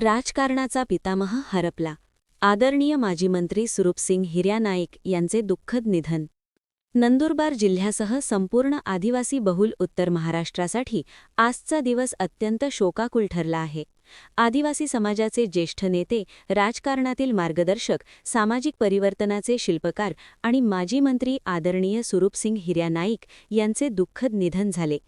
राजकारणाचा पितामह हरपला. आदरणीय माजी मंत्री सुरूपसिंग हिर्या नाईक यांचे दुःखद निधन. नंदुरबार जिल्ह्यासह संपूर्ण आदिवासी बहुल उत्तर महाराष्ट्रासाठी आजचा दिवस अत्यंत शोकाकुल ठरला आहे. आदिवासी समाजाचे ज्येष्ठ नेते राजकारणातील मार्गदर्शक सामाजिक परिवर्तनाचे शिल्पकार आणि माजी मंत्री आदरणीय सुरूपसिंग हिर्या नाईक यांचे दुःखद निधन झाले.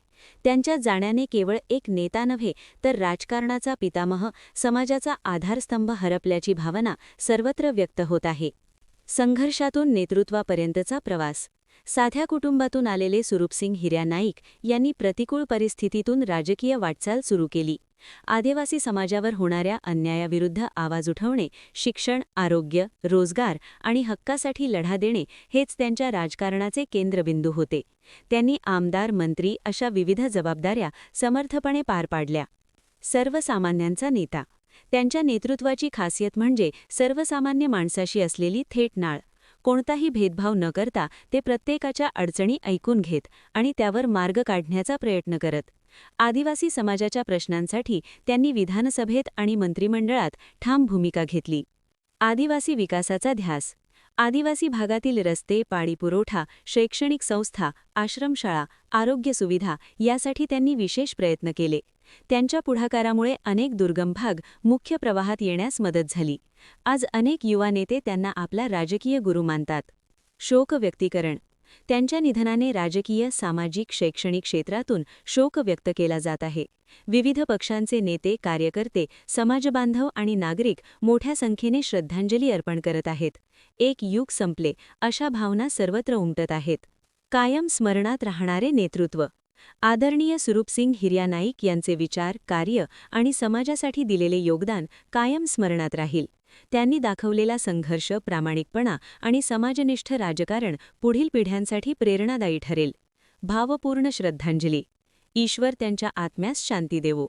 त्यांच्या जाण्याने केवळ एक नेता नव्हे तर राजकारणाचा पितामह समाजाचा आधारस्तंभ हरपल्याची भावना सर्वत्र व्यक्त होत आहे. संघर्षातून नेतृत्वापर्यंतचा प्रवास. साध्या कुटुंबातून आलेले सुरूपसिंग हिर्या नाईक यांनी प्रतिकूल परिस्थितीतून राजकीय वाटचाल सुरू केली. आदिवासी समाजावर होणाऱ्या अन्यायाविरुद्ध आवाज उठवणे शिक्षण आरोग्य रोजगार आणि हक्कासाठी लढा देणे हेच त्यांच्या राजकारणाचे केंद्रबिंदू होते. त्यांनी आमदार मंत्री अशा विविध जबाबदाऱ्या समर्थपणे पार पाडल्या. सर्वसामान्यांचा नेता. त्यांच्या नेतृत्वाची खासियत म्हणजे सर्वसामान्य माणसाशी असलेली थेट नाळ. कोणताही भेदभाव न करता ते प्रत्येकाच्या अडचणी ऐकून घेत आणि त्यावर मार्ग काढण्याचा प्रयत्न करत. आदिवासी समाजाच्या प्रश्नांसाठी त्यांनी विधानसभेत आणि मंत्रिमंडळात ठाम भूमिका घेतली. आदिवासी विकासाचा ध्यास. आदिवासी भागातील रस्ते पाणीपुरवठा शैक्षणिक संस्था आश्रमशाळा आरोग्य सुविधा यासाठी त्यांनी विशेष प्रयत्न केले. त्यांच्या पुढाकारामुळे अनेक दुर्गम भाग मुख्य प्रवाहात येण्यास मदत झाली. आज अनेक युवा नेते त्यांना आपला राजकीय गुरु मानतात. शोक व्यक्तीकरण. त्यांच्या निधनाने राजकीय सामाजिक शैक्षणिक क्षेत्रातून शोक व्यक्त केला जात आहे. विविध पक्षांचे नेते कार्यकर्ते समाजबांधव आणि नागरिक मोठ्या संख्येने श्रद्धांजली अर्पण करत आहेत. एक युग संपले अशा भावना सर्वत्र उमटत आहेत. कायम स्मरणात राहणारे नेतृत्व. आदरणीय सुरूपसिंग हिर्या नाईक यांचे विचार कार्य आणि समाजासाठी दिलेले योगदान कायम स्मरणात राहील. त्यांनी दाखवलेला संघर्ष प्रामाणिकपणा आणि समाजनिष्ठ राजकारण पुढील पिढ्यांसाठी प्रेरणादायी ठरेल. भावपूर्ण श्रद्धांजली. ईश्वर त्यांच्या आत्म्यास शांती देवो.